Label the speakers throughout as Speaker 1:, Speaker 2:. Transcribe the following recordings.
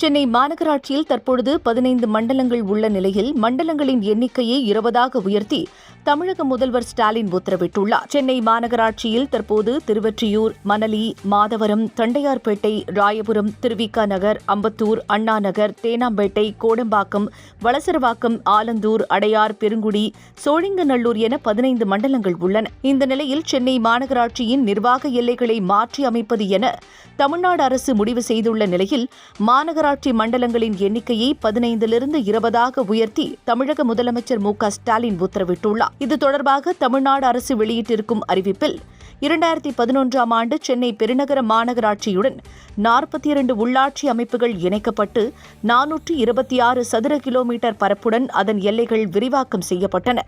Speaker 1: சென்னை மாநகராட்சியில் தற்பொழுது பதினைந்து மண்டலங்கள் உள்ள நிலையில் மண்டலங்களின் எண்ணிக்கையை இருபதாக உயர்த்தி தமிழக முதல்வர் ஸ்டாலின் உத்தரவிட்டுள்ளார். சென்னை மாநகராட்சியில் தற்போது திருவொற்றியூர் மணலி மாதவரம் தண்டையார்பேட்டை ராயபுரம் திருவிக்கா நகர் அம்பத்தூர் அண்ணா நகர் தேனாம்பேட்டை கோடம்பாக்கம் வளசரவாக்கம் ஆலந்தூர் அடையார் பெருங்குடி சோழிங்கநல்லூர் என பதினைந்து மண்டலங்கள் உள்ளன. இந்த நிலையில் சென்னை மாநகராட்சியின் நிர்வாக எல்லைகளை மாற்றி அமைப்பது என தமிழ்நாடு அரசு முடிவு செய்துள்ள நிலையில் மாநகராட்சி மண்டலங்களின் எண்ணிக்கையை பதினைந்திலிருந்து இருபதாக உயர்த்தி தமிழக முதலமைச்சர் மு க ஸ்டாலின் உத்தரவிட்டுள்ளார். இது தொடர்பாக தமிழ்நாடு அரசு வெளியிட்டிருக்கும் அறிவிப்பில் இரண்டாயிரத்தி பதினொன்றாம் ஆண்டு சென்னை பெருநகர மாநகராட்சியுடன் நாற்பத்தி இரண்டு உள்ளாட்சி அமைப்புகள் இணைக்கப்பட்டு நானூற்றி இருபத்தி ஆறு சதுர கிலோமீட்டர் பரப்புடன் அதன் எல்லைகள் விரிவாக்கம் செய்யப்பட்டன.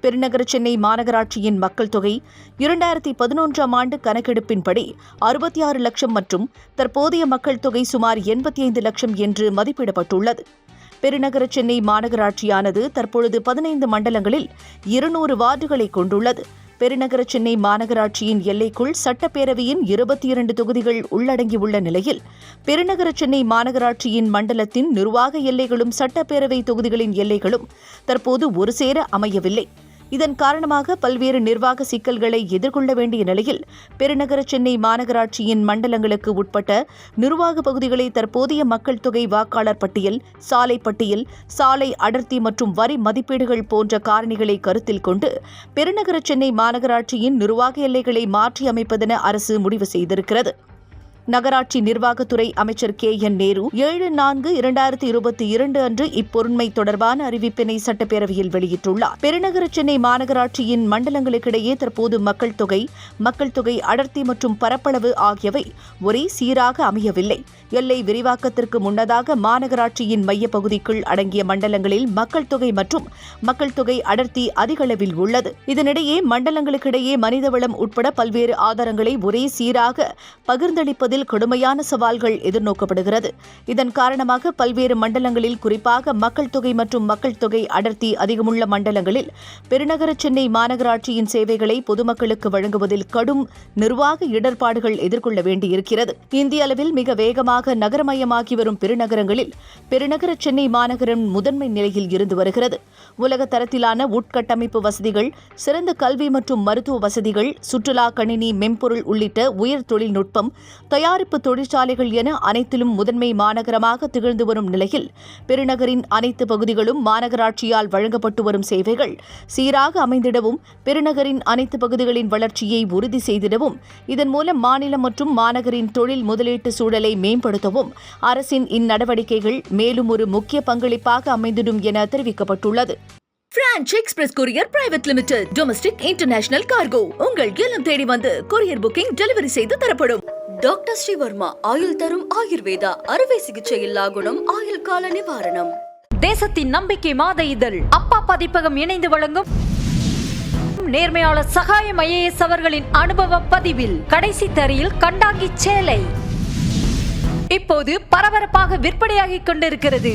Speaker 1: பெருநகர சென்னை மாநகராட்சியின் மக்கள் தொகை இரண்டாயிரத்தி பதினொன்றாம் ஆண்டு கணக்கெடுப்பின்படி அறுபத்தி ஆறு லட்சம் மற்றும் தற்போதைய மக்கள் தொகை சுமார் எண்பத்தி ஐந்து லட்சம் என்று மதிப்பிடப்பட்டுள்ளது. பெருநகர சென்னை மாநகராட்சியானது தற்பொழுது பதினைந்து மண்டலங்களில் இருநூறு வார்டுகளை கொண்டுள்ளது. பெருநகர சென்னை மாநகராட்சியின் எல்லைக்குள் சட்டப்பேரவையின் இருபத்தி இரண்டு தொகுதிகள் உள்ளடங்கியுள்ள நிலையில் பெருநகர சென்னை மாநகராட்சியின் மண்டலத்தின் நிர்வாக எல்லைகளும் சட்டப்பேரவை தொகுதிகளின் எல்லைகளும் தற்போது ஒருசேர அமையவில்லை. இதன் காரணமாக பல்வேறு நிர்வாக சிக்கல்களை எதிர்கொள்ள வேண்டிய நிலையில் பெருநகர சென்னை மாநகராட்சியின் மண்டலங்களுக்கு உட்பட்ட நிர்வாக பகுதிகளை தற்போதைய மக்கள் தொகை வாக்காளர் பட்டியல் சாலை பட்டியல் சாலை அடர்த்தி மற்றும் வரி மதிப்பீடுகள் போன்ற காரணிகளை கருத்தில் கொண்டு பெருநகர சென்னை மாநகராட்சியின் நிர்வாக எல்லைகளை மாற்றி அமைப்பதென அரசு முடிவு செய்திருக்கிறது. நகராட்சி நிர்வாகத்துறை அமைச்சர் கே என் நேரு ஏழு நான்கு இரண்டாயிரத்தி இருபத்தி இரண்டு அன்று இப்பொருண்மை தொடர்பான அறிவிப்பினை சட்டப்பேரவையில் வெளியிட்டுள்ளார். பெருநகர சென்னை மாநகராட்சியின் மண்டலங்களுக்கிடையே தற்போது மக்கள் தொகை மக்கள் தொகை அடர்த்தி மற்றும் பரப்பளவு ஆகியவை ஒரே சீராக அமையவில்லை. எல்லை விரிவாக்கத்திற்கு முன்னதாக மாநகராட்சியின் மையப்பகுதிக்குள் அடங்கிய மண்டலங்களில் மக்கள் தொகை மற்றும் மக்கள் தொகை அடர்த்தி அதிகளவில் உள்ளது. இதனிடையே மண்டலங்களுக்கிடையே மனிதவளம் உட்பட பல்வேறு ஆதாரங்களை ஒரே சீராக பகிர்ந்தளிப்பதில் கடுமையான சவால்கள் எதிர்நோக்கப்படுகிறது. இதன் காரணமாக பல்வேறு மண்டலங்களில் குறிப்பாக மக்கள் தொகை மற்றும் மக்கள் தொகை அடர்த்தி அதிகமுள்ள மண்டலங்களில் பெருநகர சென்னை மாநகராட்சியின் சேவைகளை பொதுமக்களுக்கு வழங்குவதில் கடும் நிர்வாக இடர்பாடுகள் எதிர்கொள்ள வேண்டியிருக்கிறது. இந்திய அளவில் மிக வேகமாக நகரமயமாகி வரும் பெருநகரங்களில் பெருநகர சென்னை மாநகரம் முதன்மை நிலையில் இருந்து வருகிறது. உலக தரத்திலான உட்கட்டமைப்பு வசதிகள் சிறந்த கல்வி மற்றும் மருத்துவ வசதிகள் சுற்றுலா கணினி மென்பொருள் உள்ளிட்ட உயர் தொழில்நுட்பம் தயாரிப்பு தொழிற்சாலைகள் என அனைத்திலும் முதன்மை மாநகரமாக திகழ்ந்து வரும் நிலையில் பெருநகரின் அனைத்து பகுதிகளும் மாநகராட்சியால் வழங்கப்பட்டு வரும் சேவைகள் சீராக அமைந்திடவும் பெருநகரின் அனைத்து பகுதிகளின் வளர்ச்சியை உறுதி செய்திடவும் இதன் மூலம் மாநிலம் மற்றும் மாநகரின் தொழில் முதலீட்டு சூழலை மேம்படுத்தவும் அரசின் இந்நடவடிக்கைகள் மேலும் ஒரு முக்கிய பங்களிப்பாக அமைந்திடும் என தெரிவிக்கப்பட்டுள்ளது.
Speaker 2: Franch express courier private limited domestic international cargo உங்கள் இல்லம் தேடி வந்து கொரியர் புக்கிங் டெலிவரி செய்து தரப்படும்.
Speaker 3: டாக்டர் ஸ்ரீவர்மா ஆயுள் தரும் ஆயுர்வேதா அறுவை சிகிச்சை இல்லா குணம் ஆயுள் கால நிவாரணம்.
Speaker 4: தேசத்தின் நம்பிக்கை மாத இதழ். அப்பா பதிப்பகம் இணைந்து வழங்கும் நேர்மையாளர் சகாயம் ஐஏஎஸ் அவர்களின் அனுபவ பதிவில் கடைசி தரியில் கண்டாங்கி சேலை. இப்போது பரபரப்பாக விற்பனையாகிக் கொண்டிருக்கிறது.